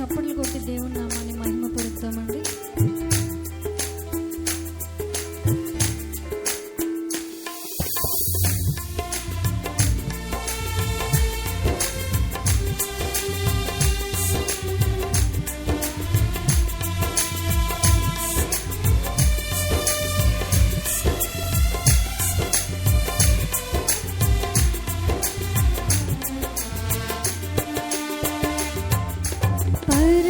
చప్పట్లు కొట్టి దేవుని నామాన్ని మహిమపరుద్దామండి. I'd